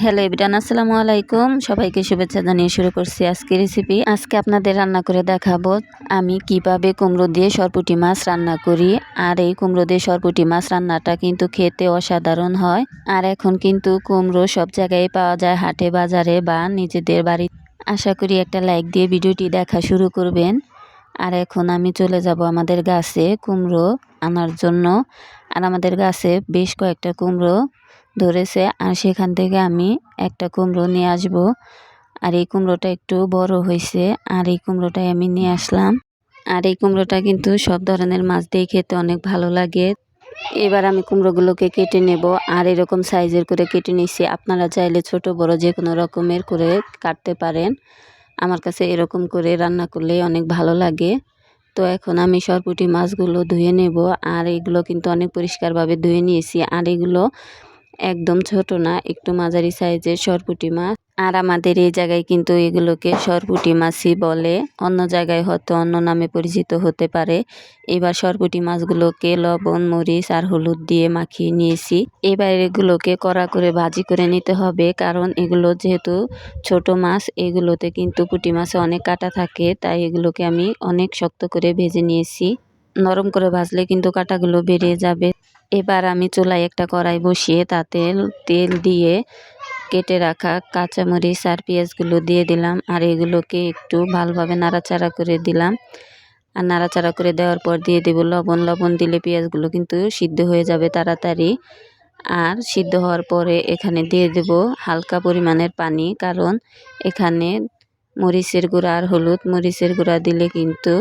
Hello এবিরান আসসালামু আলাইকুম। সবাইকে শুভেচ্ছা জানিয়ে শুরু করছি আজকে রেসিপি আজকে আপনাদের রান্না করে দেখাবো আমি কীভাবে কুমড়ো দিয়ে সরপুটি মাছ রান্না করি। আর এই কুমড়ো দিয়ে সরপুটি মাছ রান্নাটা কিন্তু খেতে অসাধারণ হয়। আর এখন কিন্তু কুমড়ো সব জায়গায় পাওয়া যায়, হাটে, বাজারে বা নিজেদের বাড়ি। আশা করি একটা লাইক দিয়ে ভিডিওটি দেখা শুরু করবেন। আর এখন আমি চলে যাব আমাদের গাছে কুমড়ো আনার জন্য। আর আমাদের গাছে বেশ কয়েকটা কুমড়ো ধরেছে, আর সেখান থেকে আমি একটা কুমড়ো নিয়ে আসব। আর এই কুমড়োটা একটু বড় হয়েছে, আর এই কুমড়োটাই আমি নিয়ে আসলাম। আর এই কুমড়োটা কিন্তু সব ধরনের মাছ দিয়ে খেতে অনেক ভালো লাগে। এবার আমি কুমড়োগুলোকে কেটে নেব, আর এরকম সাইজের করে কেটে নিছি আপনারা চাইলে ছোট, বড় যে কোনো রকমের করে কাটতে পারেন। আমার কাছে এরকম করে রান্না করলে অনেক ভালো লাগে। তো এখন আমি সরপুটি মাছগুলো ধুয়ে নেব, আর এগুলো কিন্তু অনেক পরিষ্কারভাবে ধুয়ে নিয়েছি। আর এগুলো একদম ছোট না, একটু মাঝারি সাইজের সরপুটি মাছ। আর আমাদের এই জায়গায় কিন্তু এগুলোকে সরপুটি মাছই বলে। অন্য জায়গায় হয়তো অন্য নামে পরিচিত হতে পারে। এবার সরপুটি মাছগুলোকে লবণ, মরিচ আর হলুদ দিয়ে মাখিয়ে নিয়েছি। এবার এগুলোকে কড়া করে ভাজি করে নিতে হবে, কারণ এগুলো যেহেতু ছোট মাছ, এগুলোতে কিন্তু পুঁটি মাছে অনেক কাটা থাকে, তাই এগুলোকে আমি অনেক শক্ত করে ভেজে নিয়েছি। নরম করে ভাজলে কিন্তু কাটাগুলো বেরিয়ে যাবে। এবার আমি চুলায় একটা কড়াই বসিয়ে তাতে তেল দিয়ে কেটে রাখা কাঁচামরিচ আর পেঁয়াজগুলো দিয়ে দিলাম আর এগুলোকে একটু ভালোভাবে নাড়াচাড়া করে দিলাম। আর নাড়াচাড়া করে দেওয়ার পর দিয়ে দেব লবণ। লবণ দিলে পেঁয়াজগুলো কিন্তু সিদ্ধ হয়ে যাবে তাড়াতাড়ি। আর সিদ্ধ হওয়ার পরে এখানে দিয়ে দেব হালকা পরিমাণের পানি, কারণ এখানে মরিচের গুঁড়া আর হলুদ মরিচের গুঁড়া দিলে কিন্তু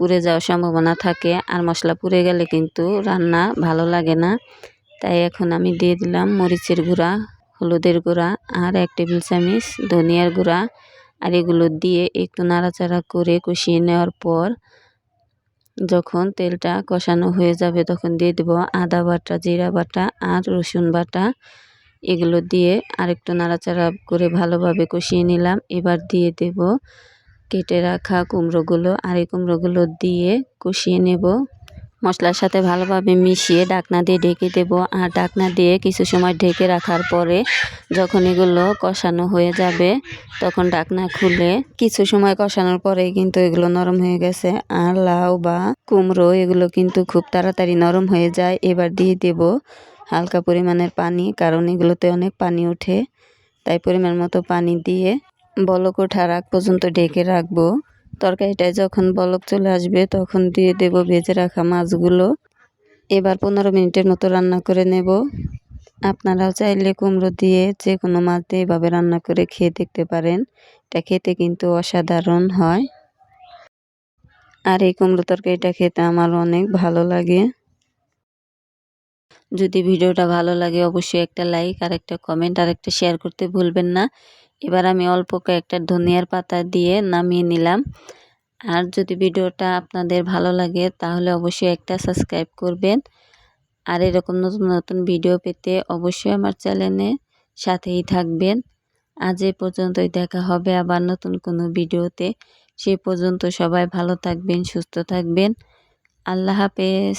পুড়ে যাওয়ার সম্ভাবনা থাকে। আর মশলা পুড়ে গেলে কিন্তু রান্না ভালো লাগে না। তাই এখন আমি দিয়ে দিলাম মরিচের গুঁড়া, হলুদের গুঁড়া আর এক টেবিল চামচ ধনিয়ার গুঁড়া। আর এগুলো দিয়ে একটু নাড়াচাড়া করে কষিয়ে নেওয়ার পর যখন তেলটা কষানো হয়ে যাবে তখন দিয়ে দেবো আদা বাটা, জিরা বাটা আর রসুন বাটা। এগুলো দিয়ে আরেকটু নাড়াচাড়া করে ভালোভাবে কষিয়ে নিলাম। এবার দিয়ে দেব কেটে রাখা কুমড়োগুলো আর এই কুমড়োগুলো দিয়ে কষিয়ে নেব। মশলার সাথে ভালোভাবে মিশিয়ে ডাকনা দিয়ে ঢেকে দেব। আর ডাকনা দিয়ে কিছু সময় ঢেকে রাখার পরে যখন এগুলো কষানো হয়ে যাবে, তখন ডাকনা খুলে কিছু সময় কষানোর পরে কিন্তু এগুলো নরম হয়ে গেছে। আর লাউ বা কুমড়ো এগুলো কিন্তু খুব তাড়াতাড়ি নরম হয়ে যায়। এবার দিয়ে দেব হালকা পরিমাণের পানি, কারণ এগুলোতে অনেক পানি ওঠে। তাই পরিমাণ মতো পানি দিয়ে বলক ওঠার আগ পর্যন্ত ঢেকে রাখব। তরকারিটায় যখন বলক চলে আসবে, তখন দিয়ে দেব ভেজে রাখা মাছগুলো। এবার পনেরো মিনিটের মতো রান্না করে নেব। আপনারাও চাইলে কুমড়ো দিয়ে যে কোনো মাছ দিয়ে এভাবে রান্না করে খেয়ে দেখতে পারেন। এটা খেতে কিন্তু অসাধারণ হয়। আর এই কুমড়ো তরকারিটা খেতে আমার অনেক ভালো লাগে। যদি ভিডিওটা ভালো লাগে অবশ্যই একটা লাইক আর একটা কমেন্ট আর একটা শেয়ার করতে ভুলবেন না। এবার আমি অল্প কয়েকটা ধনিয়ার পাতা দিয়ে নামিয়ে নিলাম। আর যদি ভিডিওটা আপনাদের ভালো লাগে তাহলে অবশ্যই একটা সাবস্ক্রাইব করবেন। আর এরকম নতুন নতুন ভিডিও পেতে অবশ্যই আমার চ্যানেলে সাথেই থাকবেন। আজ এ পর্যন্তই দেখা হবে আবার নতুন কোনো ভিডিওতে। সে পর্যন্ত সবাই ভালো থাকবেন, সুস্থ থাকবেন। আল্লাহ হাফেজ।